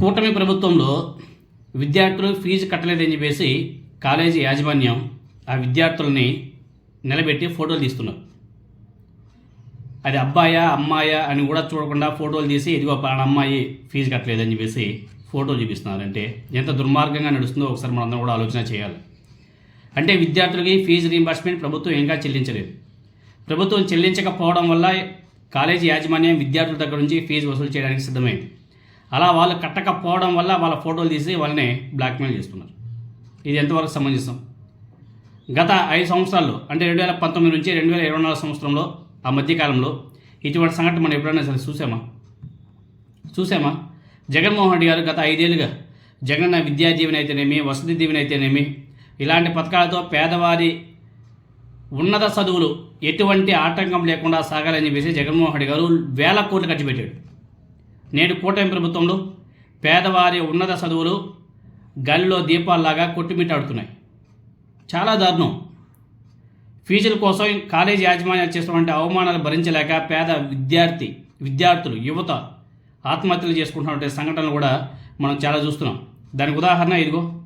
కూటమి ప్రభుత్వంలో విద్యార్థులు ఫీజు కట్టలేదని చెప్పేసి కాలేజీ యాజమాన్యం ఆ విద్యార్థుల్ని నిలబెట్టి ఫోటోలు తీస్తున్నారు. అది అబ్బాయా అమ్మాయా అని కూడా చూడకుండా ఫోటోలు తీసి ఇదిగో పలానా అమ్మాయి ఫీజు కట్టలేదని చెప్పేసి ఫోటోలు చూపిస్తున్నారంటే ఎంత దుర్మార్గంగా నడుస్తుందో ఒకసారి మనందరం కూడా ఆలోచన చేయాలి. అంటే విద్యార్థులకి ఫీజు రీంబర్స్మెంట్ ప్రభుత్వం ఇంకా చెల్లించలేదు. ప్రభుత్వం చెల్లించకపోవడం వల్ల కాలేజీ యాజమాన్యం విద్యార్థుల దగ్గర నుంచి ఫీజు వసూలు చేయడానికి సిద్ధమైంది. అలా వాళ్ళు కట్టకపోవడం వల్ల వాళ్ళ ఫోటోలు తీసి వాళ్ళని బ్లాక్మెయిల్ చేస్తున్నారు. ఇది ఎంతవరకు సమంజసం? గత ఐదు సంవత్సరాల్లో అంటే రెండు వేల పంతొమ్మిది నుంచి రెండు వేల ఇరవై నాలుగు సంవత్సరంలో ఆ మధ్యకాలంలో ఇటువంటి సంఘటన మనం ఎప్పుడైనా సరే చూసామా? చూసామా? జగన్మోహన్ రెడ్డి గారు గత ఐదేళ్ళుగా జగనన్న విద్యా దీవెన అయితేనేమి వసతి దీవెన అయితేనేమి ఇలాంటి పథకాలతో పేదవారి ఉన్నత చదువులు ఎటువంటి ఆటంకం లేకుండా సాగాలని చెప్పేసి జగన్మోహన్ రెడ్డి గారు వేల కోట్లు ఖర్చు పెట్టాడు. నేడు కూటమి ప్రభుత్వంలో పేదవారి ఉన్నత చదువులు గాలిలో దీపాల్లాగా కొట్టుమిట్టాడుతున్నాయి. చాలా దారుణం. ఫీజుల కోసం కాలేజీ యాజమాన్యాలు చేస్తున్నటువంటి అవమానాలు భరించలేక పేద విద్యార్థి విద్యార్థులు యువత ఆత్మహత్యలు చేసుకుంటున్నటువంటి సంఘటనలు కూడా మనం చాలా చూస్తున్నాం. దానికి ఉదాహరణ ఇదిగో.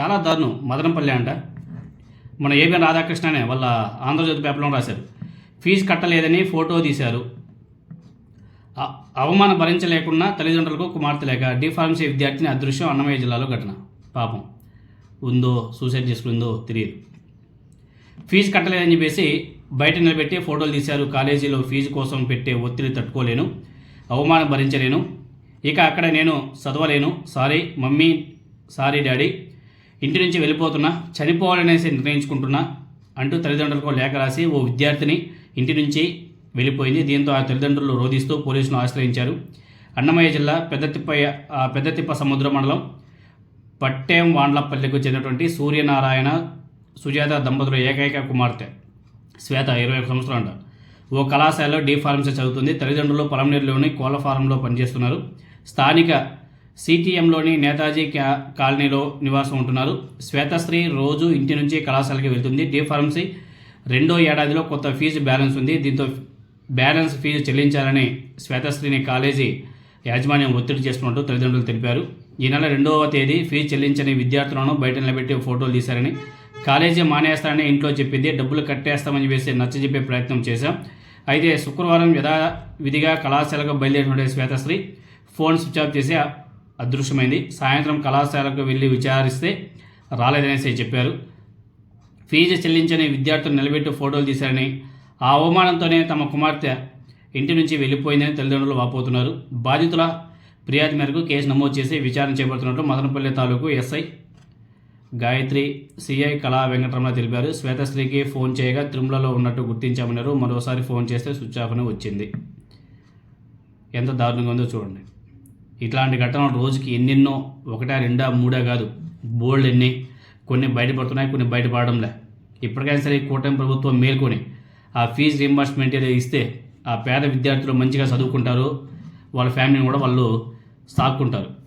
చాలా దారుణం. మదనపల్లి అంట. మన ఏబిఎన్ రాధాకృష్ణనే వాళ్ళ ఆంధ్రజ్యోతి పేపర్లో రాశారు. ఫీజు కట్టలేదని ఫోటో తీశారు. అవమానం భరించలేకుండా తల్లిదండ్రులకు కుమార్తె లేక డిఫార్మసీ విద్యార్థిని అదృశ్యం అన్నమయ్య జిల్లాలో ఘటన. పాపం. ఉందో సూసైడ్ చేసుకుందో తెలియదు. ఫీజు కట్టలేదని చెప్పేసి బయట నిలబెట్టి ఫోటోలు తీశారు. కాలేజీలో ఫీజు కోసం పెట్టే ఒత్తిడి తట్టుకోలేను. అవమానం భరించలేను. ఇక అక్కడ నేను చదవలేను. Sorry mummy sorry daddy. ఇంటి నుంచి వెళ్ళిపోతున్నా. చనిపోవాలనేసి నిర్ణయించుకుంటున్నా అంటూ తల్లిదండ్రులకు లేఖ రాసి ఓ విద్యార్థిని ఇంటి నుంచి వెళ్ళిపోయింది. దీంతో ఆ తల్లిదండ్రులు రోధిస్తూ పోలీసులను ఆశ్రయించారు. అన్నమయ్య జిల్లా పెద్దతిప్ప ఆ పెద్దతిప్ప సముద్ర మండలం పట్టేం వాండ్లపల్లికి చెందినటువంటి సూర్యనారాయణ సుజాత దంపతుల ఏకైక కుమార్తె శ్వేత ఇరవై ఒక సంవత్సరాలు. అంట ఓ కళాశాలలో డి ఫార్మసీ చదువుతుంది. తల్లిదండ్రులు పొలంనీరులోని కోళ్ళ ఫారంలో పనిచేస్తున్నారు. స్థానిక సిటిఎంలోని నేతాజీ క్యా కాలనీలో నివాసం ఉంటున్నారు. శ్వేతశ్రీ రోజు ఇంటి నుంచి కళాశాలకి వెళ్తుంది. డి ఫార్మసీ రెండో ఏడాదిలో కొత్త ఫీజు బ్యాలెన్స్ ఉంది. దీంతో బ్యాలెన్స్ ఫీజు చెల్లించాలని శ్వేతశ్రీని కాలేజీ యాజమాన్యం ఒత్తిడి చేస్తున్నట్టు తల్లిదండ్రులు తెలిపారు. ఈ నెల రెండవ తేదీ ఫీజు చెల్లించని విద్యార్థులను బయట నిలబెట్టి ఫోటోలు తీశారని కాలేజీ మానేస్తారని ఇంట్లో చెప్పింది డబ్బులు కట్టేస్తామని వేసి నచ్చజెప్పే ప్రయత్నం చేశాం. అయితే శుక్రవారం యథావిధిగా కళాశాలకు బయలుదేరిన శ్వేతశ్రీ ఫోన్ స్విచ్ ఆఫ్ చేసి అదృశ్యమైంది. సాయంత్రం కళాశాలకు వెళ్ళి విచారిస్తే రాలేదనేసి చెప్పారు. ఫీజు చెల్లించని విద్యార్థులు నిలబెట్టి ఫోటోలు తీశారని ఆ అవమానంతోనే తమ కుమార్తె ఇంటి నుంచి వెళ్ళిపోయిందని తల్లిదండ్రులు వాపోతున్నారు. బాధితుల ఫిర్యాదు మేరకు కేసు నమోదు చేసి విచారణ చేపడుతున్నట్టు మదనపల్లి తాలూకు ఎస్ఐ గాయత్రి సిఐ కళా వెంకటరమణ తెలిపారు. శ్వేతశ్రీకి ఫోన్ చేయగా తిరుమలలో ఉన్నట్టు గుర్తించామన్నారు. మరోసారి ఫోన్ చేస్తే స్విచ్ ఆఫ్ అని వచ్చింది. ఎంత దారుణంగా ఉందో చూడండి. ఇట్లాంటి ఘటనలు రోజుకి ఎన్నెన్నో ఒకటా రెండా మూడా కాదు బోల్డ్ ఎన్ని కొన్ని బయటపడుతున్నాయి కొన్ని బయటపడడంలే. ఇప్పటికైనా సరే కూటమి ప్రభుత్వం మేల్కొని ఆ ఫీజు రీంబర్స్మెంట్ ఏదో ఇస్తే ఆ పేద విద్యార్థులు మంచిగా చదువుకుంటారు వాళ్ళ ఫ్యామిలీని కూడా వాళ్ళు సాక్కుంటారు.